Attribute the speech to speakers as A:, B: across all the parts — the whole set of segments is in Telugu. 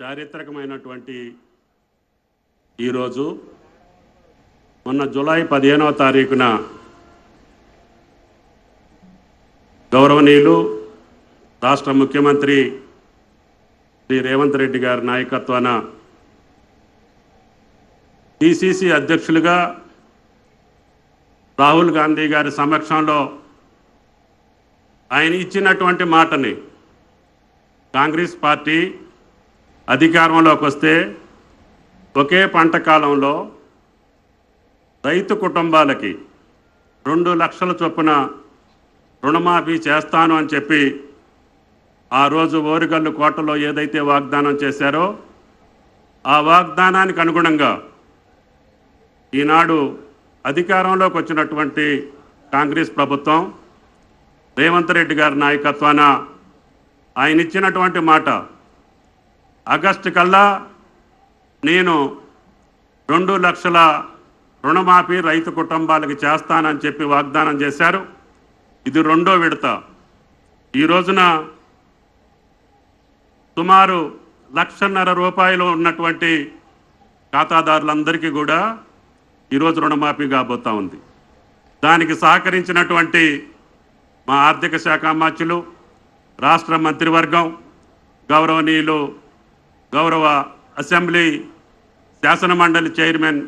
A: చారిత్రకమైనటువంటి ఈరోజు మొన్న జూలై పదిహేనవ తారీఖున గౌరవనీయులు రాష్ట్ర ముఖ్యమంత్రి శ్రీ రేవంత్ రెడ్డి గారి నాయకత్వాన పిసిసి అధ్యక్షులుగా రాహుల్ గాంధీ గారి సమక్షంలో ఆయన ఇచ్చినటువంటి మాటని కాంగ్రెస్ పార్టీ అధికారంలోకి వస్తే ఒకే పంట కాలంలో రైతు కుటుంబాలకి రెండు లక్షల చొప్పున రుణమాఫీ చేస్తాను అని చెప్పి ఆ రోజు ఓరుగల్లు కోటలో ఏదైతే వాగ్దానం చేశారో ఆ వాగ్దానానికి అనుగుణంగా ఈనాడు అధికారంలోకి వచ్చినటువంటి కాంగ్రెస్ ప్రభుత్వం రేవంత్ రెడ్డి గారి నాయకత్వాన ఆయన ఇచ్చినటువంటి మాట ఆగస్టు కల్లా నేను రెండు లక్షల రుణమాఫీ రైతు కుటుంబాలకు చేస్తానని చెప్పి వాగ్దానం చేశారు. ఇది రెండో విడత. ఈ రోజున సుమారు లక్షన్నర రూపాయలు ఉన్నటువంటి ఖాతాదారులందరికీ కూడా ఈరోజు రుణమాఫీ కాబోతా ఉంది. దానికి సహకరించినటువంటి మా ఆర్థిక శాఖ అమాత్యులు రాష్ట్ర మంత్రివర్గం గౌరవనీయులు గౌరవ అసెంబ్లీ శాసనమండలి చైర్మన్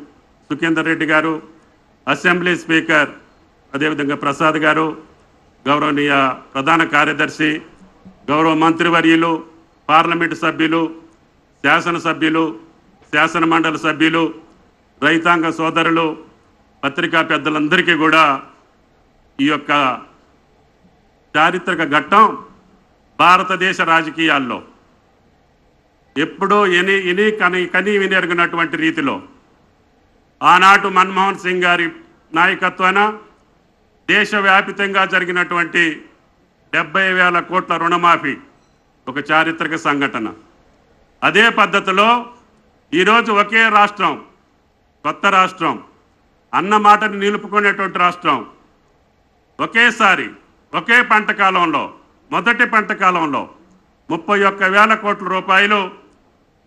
A: సుఖేందర్ రెడ్డి గారు అసెంబ్లీ స్పీకర్ అదేవిధంగా ప్రసాద్ గారు గౌరవనీయ ప్రధాన కార్యదర్శి గౌరవ మంత్రివర్యులు పార్లమెంటు సభ్యులు శాసనసభ్యులు శాసన మండలి సభ్యులు రైతాంగ సోదరులు పత్రికా పెద్దలందరికీ కూడా ఈ యొక్క చారిత్రక ఘట్టం భారతదేశ రాజకీయాల్లో ఎప్పుడూ ఎని ఇని కని కని వినెరుగునటువంటి రీతిలో ఆనాటు మన్మోహన్ సింగ్ గారి నాయకత్వాన దేశవ్యాపితంగా జరిగినటువంటి డెబ్బై వేల కోట్ల రుణమాఫీ ఒక చారిత్రక సంఘటన. అదే పద్ధతిలో ఈరోజు ఒకే రాష్ట్రం కొత్త రాష్ట్రం అన్నమాటని నిలుపుకునేటువంటి రాష్ట్రం ఒకేసారి ఒకే పంట కాలంలో మొదటి పంట కాలంలో ముప్పై ఒక్క వేల కోట్ల రూపాయలు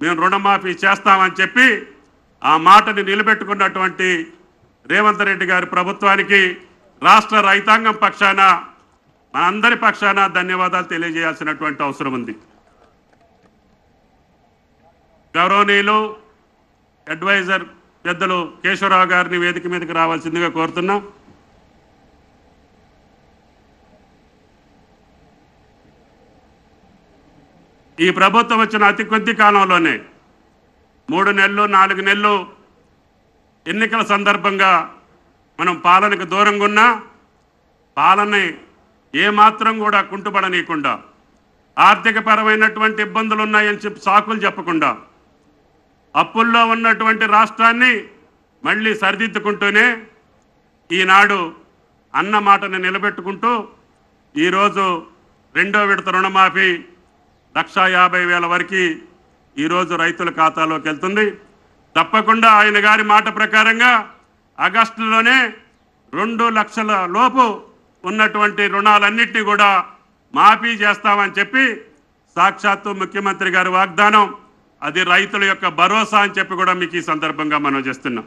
A: మేము రుణమాఫీ చేస్తామని చెప్పి ఆ మాటని నిలబెట్టుకున్నటువంటి రేవంత్ రెడ్డి గారి ప్రభుత్వానికి రాష్ట్ర రైతాంగం పక్షాన మనందరి పక్షాన ధన్యవాదాలు తెలియజేయాల్సినటువంటి అవసరం ఉంది. గౌరవనీయులు అడ్వైజర్ పెద్దలు కేశవరావు గారిని వేదిక మీదకి రావాల్సిందిగా కోరుతున్నాం. ఈ ప్రభుత్వం వచ్చిన అతి కొద్ది కాలంలోనే మూడు నెలలు నాలుగు నెలలు ఎన్నికల సందర్భంగా మనం పాలనకు దూరంగా ఉన్నా పాలనని ఏమాత్రం కూడా కుంటుపడనీయకుండా ఆర్థికపరమైనటువంటి ఇబ్బందులు ఉన్నాయని చెప్పి సాకులు చెప్పకుండా అప్పుల్లో ఉన్నటువంటి రాష్ట్రాన్ని మళ్ళీ సరిదిద్దుకుంటూనే ఈనాడు అన్న మాటను నిలబెట్టుకుంటూ ఈరోజు రెండో విడత రుణమాఫీ లక్షా యాభై వేల వరకు ఈరోజు రైతుల ఖాతాలోకి వెళ్తుంది. తప్పకుండా ఆయన గారి మాట ప్రకారంగా ఆగస్టులోనే రెండు లక్షల లోపు ఉన్నటువంటి రుణాలన్నింటినీ కూడా మాఫీ చేస్తామని చెప్పి సాక్షాత్తు ముఖ్యమంత్రి గారి వాగ్దానం. అది రైతుల యొక్క భరోసా అని చెప్పి కూడా మీకు ఈ సందర్భంగా మనం చేస్తున్నాం.